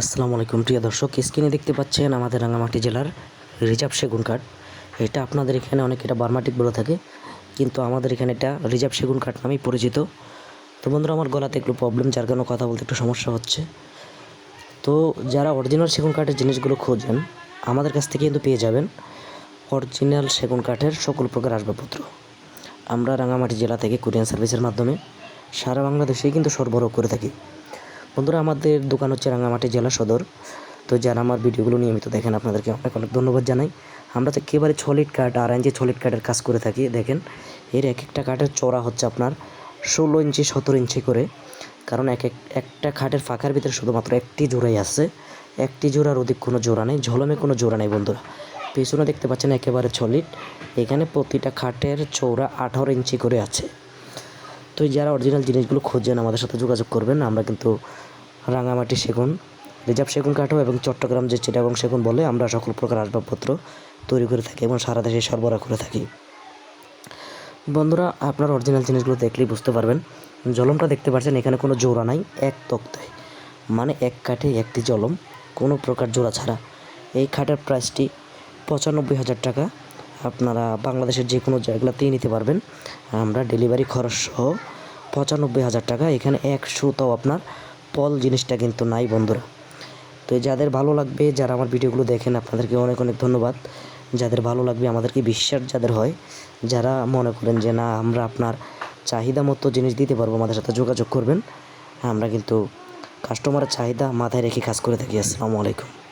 আসসালামু আলাইকুম, প্রিয় দর্শক। স্ক্রিনে দেখতে পাচ্ছেন আমাদের রাঙামাটি জেলার রিজার্ভ সেগুন কাঠ। এটা আপনাদের এখানে অনেক এটা বার্মাটিক বলে থাকে, কিন্তু আমাদের এখানে এটা রিজার্ভ সেগুন কাঠ নামেই পরিচিত। তো বন্ধুরা, আমার গলাতে একটু প্রবলেম যার কারণে কথা বলতে একটু সমস্যা হচ্ছে। তো যারা অরিজিনাল সেগুন কাঠের জিনিসগুলো খোঁজেন, আমাদের কাছ থেকে কিন্তু পেয়ে যাবেন অরিজিনাল সেগুন কাঠের সকল প্রকার আসবাবপত্র। আমরা রাঙামাটি জেলা থেকে কুরিয়ান সার্ভিসের মাধ্যমে সারা বাংলাদেশেই কিন্তু সরবরাহ করে থাকি। বন্ধুরা, আমাদের দোকান হচ্ছে রাঙামাটি জেলা সদর। তো যারা আমার ভিডিওগুলো নিয়মিত দেখেন, আপনাদেরকে অনেক অনেক ধন্যবাদ জানাই। আমরা তো একেবারে ছলিড কাঠ আর ইঞ্চি ছলিড কাঠের কাজ করে থাকি, দেখেন। এর এক একটা কাঠের চড়া হচ্ছে আপনার ষোলো ইঞ্চি, সতেরো ইঞ্চি করে। কারণ এক এক একটা খাটের ফাঁকার ভিতরে শুধুমাত্র একটি জোড়াই আছে। একটি জোড়ার অধিক কোনো জোড়া নেই, ঝলমে কোনো জোড়া নেই বন্ধুরা। পেছনে দেখতে পাচ্ছেন একেবারে ছলিড এখানে প্রতিটা খাটের চৌড়া আঠারো ইঞ্চি করে আছে। তো যারা অরিজিনাল জিনিসগুলো খোঁজেন, আমাদের সাথে যোগাযোগ করবেন। আমরা কিন্তু রাঙামাটি সেগুন, রিজার্ভ সেগুন কাঠও এবং চট্টগ্রাম যে চিটাগং সেগুন বলে আমরা সকল প্রকার আসবাবপত্র তৈরি করে থাকি এবং সারা দেশে সরবরাহ করে থাকি। বন্ধুরা, আপনার অরিজিনাল জিনিসগুলো দেখলেই বুঝতে পারবেন। জলমটা দেখতে পাচ্ছেন, এখানে কোনো জোড়া নাই, এক তক্তায়। মানে এক কাঠে একটি জলম, কোনো প্রকার জোড়া ছাড়া। এই খাটের প্রাইসটি পঁচানব্বই হাজার টাকা। আপনারা বাংলাদেশের যে কোনো জায়গাতেই নিতে পারবেন। আমরা ডেলিভারি খরচ সহ পঁচানব্বই হাজার টাকা। এখানে একশোটাও আপনার পল জিনিসটা কিন্তু নাই বন্ধুরা। তো যাদের ভালো লাগবে, যারা আমার ভিডিওগুলো দেখেন, আপনাদেরকে অনেক অনেক ধন্যবাদ। যাদের ভালো লাগবে, আমাদেরকে বিশ্বাস যাদের হয়, যারা মনে করেন যে না, আমরা আপনার চাহিদা মতো জিনিস দিতে পারব, আমাদের সাথে যোগাযোগ করবেন। আমরা কিন্তু কাস্টমারের চাহিদা মাথায় রেখে কাজ করে থাকি। আসসালামু আলাইকুম।